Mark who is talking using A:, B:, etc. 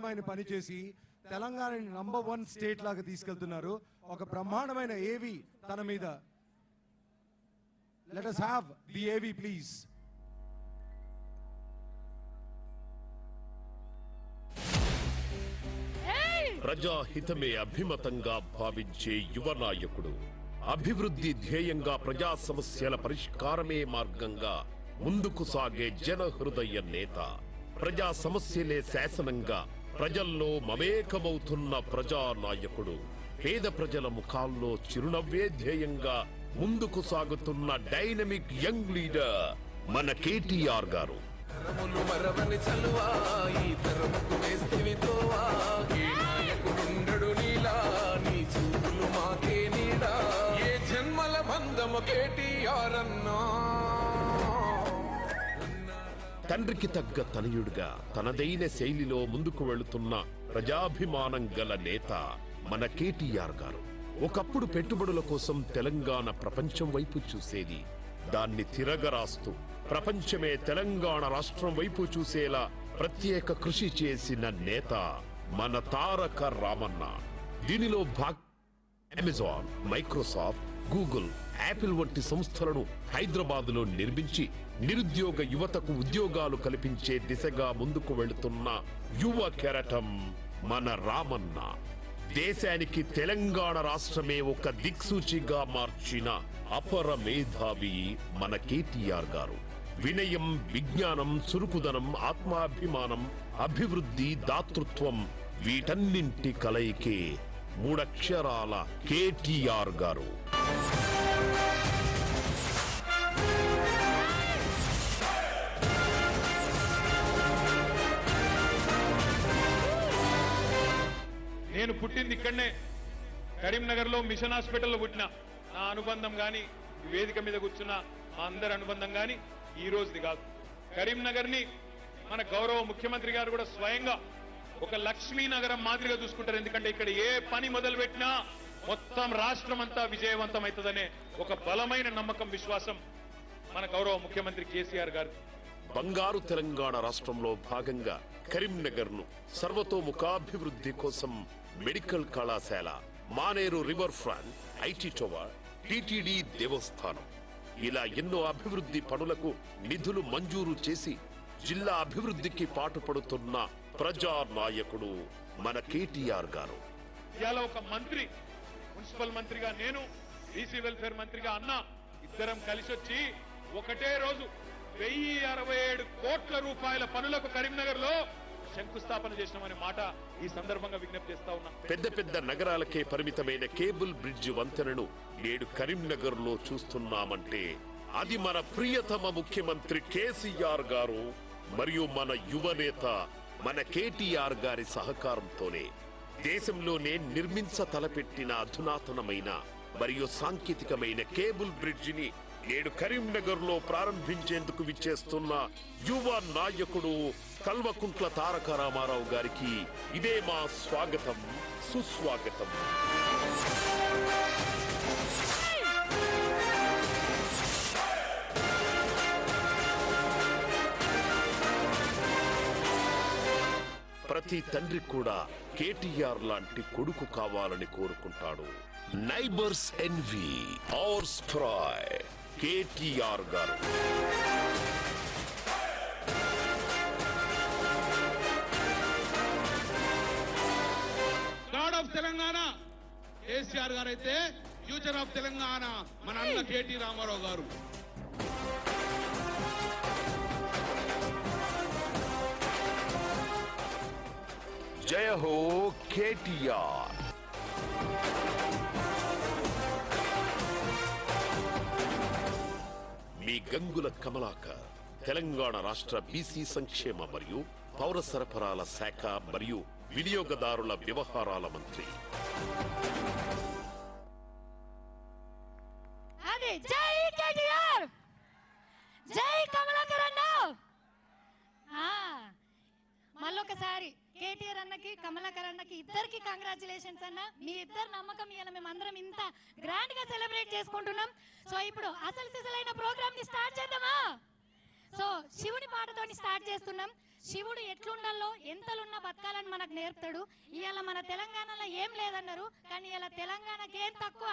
A: అద్భుతమైన పని చేసి తెలంగాణని నంబర్ వన్ స్టేట్ లాగా తీసుకెళ్తున్నారు. ఒక బ్రహ్మాండమైన ఏవి తన మీద. Let us have the AV please
B: ప్రజాహితమే అభిమతంగా భావించే యువ నాయకుడు. అభివృద్ధి ధ్యేయంగా ప్రజా సమస్యల పరిష్కారమే మార్గంగా ముందుకు సాగే జన హృదయ నేత. ప్రజా సమస్యలే శాసనంగా ప్రజల్లో మమేకమవుతున్న ప్రజా నాయకుడు పేద ప్రజల ముఖాల్లో చిరునవ్వే ధ్యేయంగా ముందుకు సాగుతున్న డైనమిక్ యంగ్ లీడర్ మన కేటీఆర్ గారు.
C: కేటీఆర్ అన్నా.
B: తండ్రికి తగ్గ తనయుడిగా తనదైన శైలిలో ముందుకు వెళుతున్న ప్రజాభిమానం గల నేత మన కేటీఆర్ గారు. ఒకప్పుడు పెట్టుబడుల కోసం తెలంగాణ ప్రపంచం వైపు చూసేది దాన్ని తిరగరాస్తూ ప్రపంచమే తెలంగాణ రాష్ట్రం వైపు చూసేలా ప్రత్యేక కృషి చేసిన నేత మన తారక రామన్న. దీనిలో భాగ్ అమెజాన్ మైక్రోసాఫ్ట్ గూగుల్ యాపిల్ వంటి సంస్థలను హైదరాబాద్లో నిర్మించి నిరుద్యోగ యువతకు ఉద్యోగాలు కల్పించే దిశగా ముందుకు వెళుతున్న యువ కెరటం మన రామన్న. దేశానికి తెలంగాణ రాష్ట్రమే ఒక దిక్సూచిగా మార్చిన అపర మేధావి మన కేటీఆర్ గారు. వినయం విజ్ఞానం చురుకుదనం ఆత్మాభిమానం అభివృద్ధి దాతృత్వం వీటన్నింటి కలయికే మూడక్షరాల కేటీఆర్ గారు.
D: నేను పుట్టింది ఇక్కడనే. కరీంనగర్లో మిషన్ హాస్పిటల్లో పుట్టిన. నా అనుబంధం కానీ వేదిక మీద కూర్చున్న మా అందరి అనుబంధం కానీ ఈ రోజుది కాదు. కరీంనగర్ని మన గౌరవ ముఖ్యమంత్రి గారు కూడా స్వయంగా ఒక లక్ష్మీ నగరం మాదిరిగా చూసుకుంటారు. ఎందుకంటే ఇక్కడ ఏ పని మొదలు పెట్టినా మొత్తం రాష్ట్రం అంతా విజయవంతం అవుతుందనే ఒక బలమైన నమ్మకం విశ్వాసం మన గౌరవ ముఖ్యమంత్రి కేసీఆర్ గారు
B: బంగారు తెలంగాణ రాష్ట్రంలో భాగంగా కరీంనగర్ను సర్వతోముఖాభివృద్ధి కోసం మెడికల్ కళాశాల Maneru river front IT tower TTD దేవస్థానం. ఇలా ఎన్నో అభివృద్ధి పనులకు నిధులు మంజూరు చేసి జిల్లా అభివృద్ధికి పాటుపడుతున్న ప్రజా నాయకుడు మన కేటీఆర్ గారు.
D: ఇవాళ ఒక మంత్రి మున్సిపల్ మంత్రిగా నేను బీసీ వెల్ఫేర్ మంత్రిగా అన్న ఇద్దరం కలిసి వచ్చి ఒకటే రోజు వెయ్యి అరవై ఏడు కోట్ల రూపాయల పనులకు కరీంనగర్లో శంకుస్థాపన చేసినామనే మాట ఈ సందర్భంగా విజ్ఞప్తి చేస్తా ఉన్నా.
B: పెద్ద పెద్ద నగరాలకే పరిమితమైన కేబుల్ బ్రిడ్జ్ వంతెనను నేడు కరీంనగర్లో చూస్తున్నామంటే అది మన ప్రియతమ ముఖ్యమంత్రి కేసీఆర్ గారు మరియు మన యువనేత మన కేటీఆర్ గారి సహకారంతోనే దేశంలోనే నిర్మించ తలపెట్టిన అధునాతనమైన మరియు సాంకేతికమైన కేబుల్ బ్రిడ్జిని నేడు కరీంనగర్లో ప్రారంభించేందుకు విచ్చేస్తున్న యువ నాయకుడు కల్వకుంట్ల తారక రామారావు గారికి ఇదే మా స్వాగతం సుస్వాగతం. ప్రతి తండ్రి కూడా కేటీఆర్ లాంటి కొడుకు కావాలని కోరుకుంటాడు. నైబర్స్ ఎన్వి ఆర్ స్ప్రాయ్ KTR garu
E: god of Telangana KCR గారు అయితే ఫ్యూచర్ ఆఫ్ తెలంగాణ మన అన్న కేటీ రామారావు గారు
B: జయ హో కేటీఆర్ మీ గంగుల కమలాకర్ తెలంగాణ రాష్ట్ర బీసీ సంక్షేమ మరియు పౌర సరఫరాల శాఖ మరియు వినియోగదారుల వ్యవహారాల మంత్రి.
F: జై జై మళ్ళొకసారి. కేటీఆర్ అన్నకి కమలాకర్ అన్నకి ఇద్దరికి కంగ్రాచులేషన్స్ అన్న. మీ ఇద్దరు నమ్మకం ఇవాళ మేము అందరం ఇంత గ్రాండ్గా సెలబ్రేట్ చేసుకుంటున్నాం. సో ఇప్పుడు అసలు సిసలైన ప్రోగ్రామ్ని స్టార్ట్ చేద్దామా? సో శివుని పాటతో స్టార్ట్ చేస్తున్నాం. శివుడు ఎట్లుండాలో ఎంతలున్న బతకాలని మనకు నేర్పుతాడు. ఇవాళ మన తెలంగాణలో ఏం లేదన్నారు కానీ ఇలా తెలంగాణకి ఏం తక్కువ.